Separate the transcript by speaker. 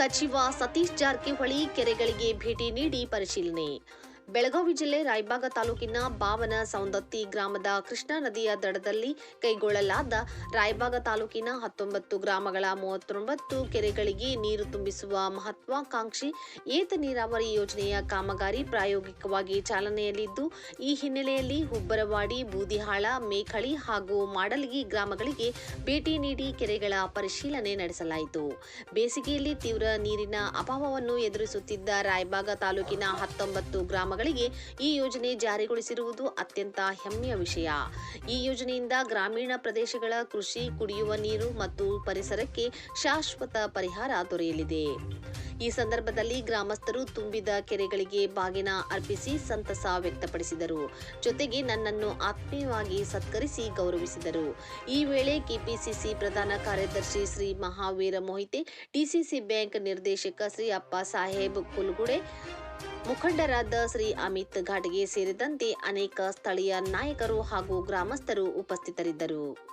Speaker 1: ಸಚಿವ ಸತೀಶ್ ಜಾರಕಿಹೊಳಿ ಕೆರೆಗಳಿಗೆ ಭೇಟಿ ನೀಡಿ ಪರಿಶೀಲನೆ ಬೆಳಗಾವಿ ಜಿಲ್ಲೆ ರಾಯಬಾಗ ತಾಲೂಕಿನ ಬಾವನ ಸೌಂದತ್ತಿ ಗ್ರಾಮದ ಕೃಷ್ಣಾ ನದಿಯ ದಡದಲ್ಲಿ ಕೈಗೊಳ್ಳಲಾದ ರಾಯಬಾಗ ತಾಲೂಕಿನ ಹತ್ತೊಂಬತ್ತು ಗ್ರಾಮಗಳ ಮೂವತ್ತೊಂಬತ್ತು ಕೆರೆಗಳಿಗೆ ನೀರು ತುಂಬಿಸುವ ಮಹತ್ವಾಕಾಂಕ್ಷಿ ಏತ ನೀರಾವರಿ ಯೋಜನೆಯ ಕಾಮಗಾರಿ ಪ್ರಾಯೋಗಿಕವಾಗಿ ಚಾಲನೆಯಲ್ಲಿದ್ದು, ಈ ಹಿನ್ನೆಲೆಯಲ್ಲಿ ಹುಬ್ಬರವಾಡಿ, ಬೂದಿಹಾಳ ಮೇಖಳಿ ಹಾಗೂ ಮಾಡಲಗಿ ಗ್ರಾಮಗಳಿಗೆ ಭೇಟಿ ನೀಡಿ ಕೆರೆಗಳ ಪರಿಶೀಲನೆ ನಡೆಸಲಾಯಿತು. ಬೇಸಿಗೆಯಲ್ಲಿ ತೀವ್ರ ನೀರಿನ ಅಭಾವವನ್ನು ಎದುರಿಸುತ್ತಿದ್ದ ರಾಯಬಾಗ ತಾಲೂಕಿನ ಹತ್ತೊಂಬತ್ತು ಗ್ರಾಮಗಳಿಗೆ ಈ ಯೋಜನೆ ಜಾರಿಗೊಳಿಸಿರುವುದು ಅತ್ಯಂತ ಹೆಮ್ಮೆಯ ವಿಷಯ. ಈ ಯೋಜನೆಯಿಂದ ಗ್ರಾಮೀಣ ಪ್ರದೇಶಗಳ ಕೃಷಿ ಕುಡಿಯುವ ನೀರು ಮತ್ತು ಪರಿಸರಕ್ಕೆ ಶಾಶ್ವತ ಪರಿಹಾರ ದೊರೆಯಲಿದೆ. ಈ ಸಂದರ್ಭದಲ್ಲಿ ಗ್ರಾಮಸ್ಥರು ತುಂಬಿದ ಕೆರೆಗಳಿಗೆ ಬಾಗಿನ ಅರ್ಪಿಸಿ ಸಂತಸ ವ್ಯಕ್ತಪಡಿಸಿದರು. ಜೊತೆಗೆ ನನ್ನನ್ನು ಆತ್ಮೀಯವಾಗಿ ಸತ್ಕರಿಸಿ ಗೌರವಿಸಿದರು. ಈ ವೇಳೆ ಕೆಪಿಸಿಸಿ ಪ್ರಧಾನ ಕಾರ್ಯದರ್ಶಿ ಶ್ರೀ ಮಹಾವೀರ ಮೋಹಿತೆ, ಡಿಸಿಸಿ ಬ್ಯಾಂಕ್ ನಿರ್ದೇಶಕ ಶ್ರೀ ಅಪ್ಪ ಸಾಹೇಬ್ ಕುಲ್ಗುಡೆ ಮುಖಂಡರಾದ ಶ್ರೀ ಅಮಿತ್ ಘಾಟ್ಗೆ ಸೇರಿದಂತೆ ಅನೇಕ ಸ್ಥಳೀಯ ನಾಯಕರು ಹಾಗೂ ಗ್ರಾಮಸ್ಥರು ಉಪಸ್ಥಿತರಿದ್ದರು.